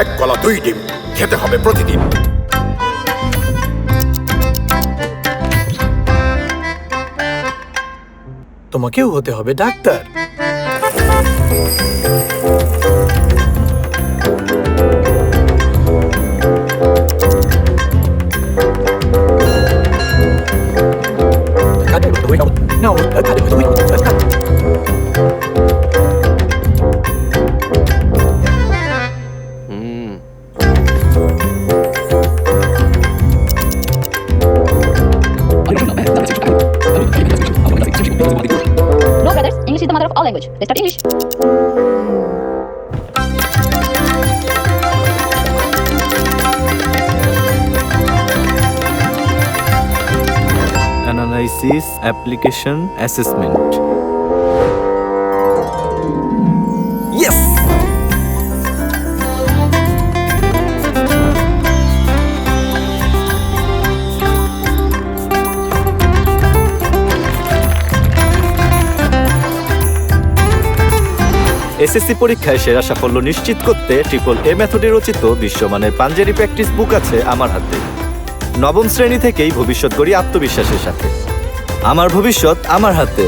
এক কলা দুই ডিম খেতে হবে প্রতিদিন। তোমাকেও হতে হবে doctor. No, No, brothers. English is the mother of all language. Let's start English. Analysis, application, assessment SSC পরীক্ষায় সেরা সাফল্য নিশ্চিত করতে ট্রিপল এ মেথডে রচিত বিশ্বমানের পাঞ্জারি প্র্যাকটিস বুক আছে আমার হাতে। নবম শ্রেণি থেকেই ভবিষ্যৎ গড়ি আত্মবিশ্বাসের সাথে। আমার ভবিষ্যৎ আমার হাতে।